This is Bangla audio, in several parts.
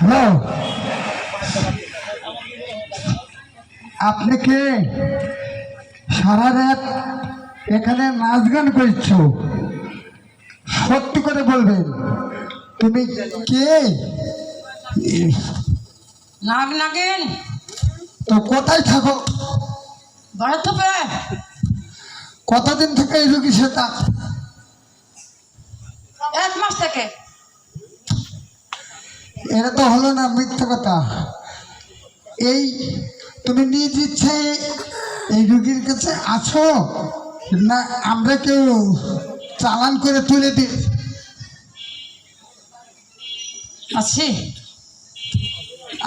হ্যালো আপনি কে সারা রাত এখানে নাচ গান করছ? সত্যি করে বলবেন তুমি কে? নাগ নাগিন। তো কোথায় থাকো? বড় থোপে কতদিন থেকে এই রুগী সেটা? এক মাস থেকে। এটা তো হলো না মিথ্যা কথা। এই তুমি নিজ ইচ্ছে এই রুগীর কাছে আছো না আমরা কেউ চালান করে তুলে দিই আছি।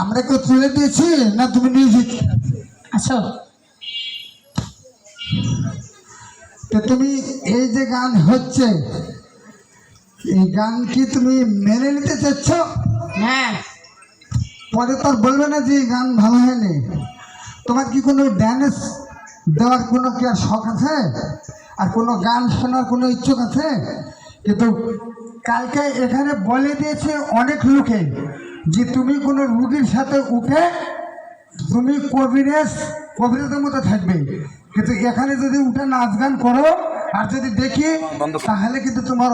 আমরা কেউ তুলে দিয়েছি না তুমি নিজ আছো। তো তুমি এই যে গান হচ্ছে এই গান কি তুমি মেনে নিতে চাচ্ছ? হ্যাঁ। পরে তো আর বলবে না যে গান ভালো হয়নি। তোমার কি কোনো ড্যান্স দেওয়ার কোনো কি আর শখ আছে? আর কোনো গান শোনার কোনো ইচ্ছুক আছে? কিন্তু কালকে এখানে বলে দিয়েছে অনেক লোকে যে তুমি কোনো রুগীর সাথে উঠে তুমি কবিরেজ কবিরাজের মতো থাকবে। কিন্তু এখানে যদি উঠে নাচ গান করো আর যদি দেখি তাহলে কিন্তু তোমার